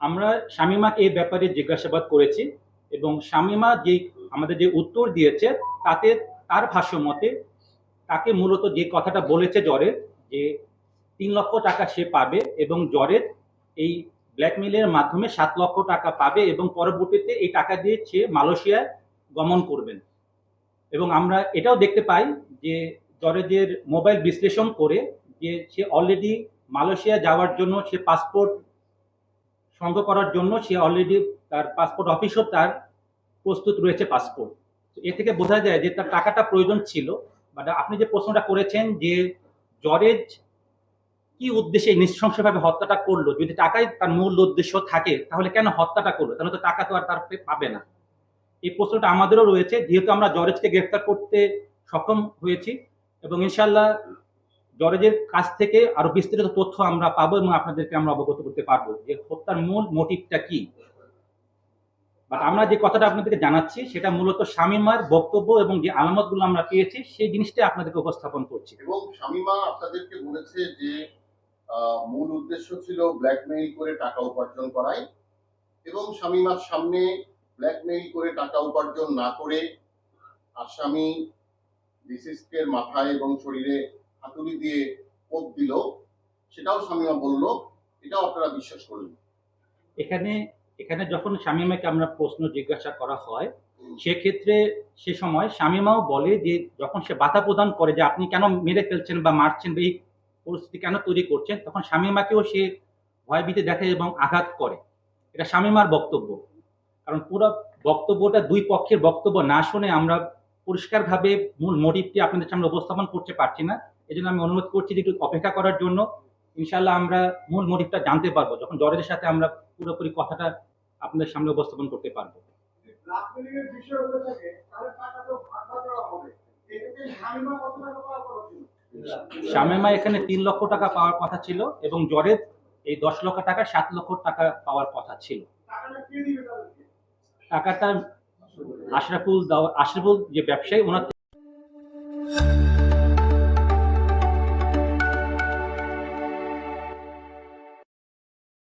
আমরা শামিমাকে এই ব্যাপারে জিজ্ঞাসাবাদ করেছি এবং শামিমা যে আমাদের যে উত্তর দিয়েছে, তাতে তার ভাষ্য মতে তাকে মূলত যে কথাটা বলেছে জ্বরের যে তিন লক্ষ টাকা সে পাবে এবং জ্বরের এই ব্ল্যাকমেলের মাধ্যমে সাত লক্ষ টাকা পাবে এবং পরবর্তীতে এই টাকা দিয়ে সে মালয়েশিয়ায় গমন করবেন। এবং আমরা এটাও দেখতে পাই যে জরেজের মোবাইল বিশ্লেষণ করে যে সে অলরেডি মালয়েশিয়া যাওয়ার জন্য সে পাসপোর্ট সংগ্রহ করার জন্য সে অলরেডি তার পাসপোর্ট অফিসও তার প্রস্তুত রয়েছে পাসপোর্ট এ থেকে বোঝা যায় যে তার টাকাটা প্রয়োজন ছিল বাট আপনি যে প্রশ্নটা করেছেন যে জরেজ কি উদ্দেশ্যে নৃশংসভাবে হত্যাটা করল, যদি টাকাই তার মূল উদ্দেশ্য থাকে, তাহলে কেন হত্যাটা করল? তাহলে তো টাকা তো আর তার পাবে না। এই প্রশ্নটা আমাদেরও রয়েছে, যেহেতু আমরা জরেজকে গ্রেফতার করতে সক্ষম হয়েছি, এবং ইনশাল্লাহ জরেজের কাছ থেকে আরও বিস্তারিত তথ্য আমরা পাবো এবং আপনাদেরকে আমরা অবগত করতে পারব যে হত্যার মূল মোটিভটা কি। বাট আমরা যে কথাটা আপনাদেরকে জানাচ্ছি, সেটা মূলত শামিমার বক্তব্য এবং যে আলামতগুলো আমরা পেয়েছি, সেই জিনিসটা আপনাদেরকে উপস্থাপন করছি। এবং শামিমা আপনাদেরকে বলেছে যে মূল উদ্দেশ্য ছিল ব্ল্যাকমেইল করে টাকা উপার্জন করাই এবং শামিমার সামনে ব্ল্যাকমেইল করে টাকা উপার্জন না করে আসামি ডিসিসকের মাথায় এবং শরীরে হাতুড়ি দিয়ে কোপ দিল সেটাও শামিমা বলল এটাও আপনারা বিশ্বাস করলেন এখানে এখানে যখন শামিমাকে আমরা প্রশ্ন জিজ্ঞাসা করা হয় সেক্ষেত্রে সে সময় শামিমাও বলে যে যখন সে বাধা প্রদান করে যে আপনি কেন মেরে ফেলছেন বা মারছেন বা এই পরিস্থিতি কেন তৈরি করছেন তখন শামিমাকেও সে ভয়ভীতি দেখে এবং আঘাত করে। এটা স্বামীমার বক্তব্য। কারণ পুরো বক্তব্যটা দুই পক্ষের বক্তব্য না শুনে আমরা পরিষ্কারভাবে মূল মোটিভটি আপনাদের সামনে উপস্থাপন করতে পারছি না। এই জন্য আমি অনুরোধ করছি যে একটু অপেক্ষা করার জন্য। ইনশাল্লাহ আমরা মূল মোটিভটা জানতে পারব যখন জরের সাথে আমরা পুরোপুরি কথাটা আপনাদের সামনে উপস্থাপন করতে পারব। শামিমা এখানে তিন লক্ষ টাকা পাওয়ার কথা ছিল এবং জরের এই দশ লক্ষ টাকা সাত লক্ষ টাকা পাওয়ার কথা ছিল। টাকাটা আশরাফুল দাও আশরাফুল যে ব্যবসায়ী ওনার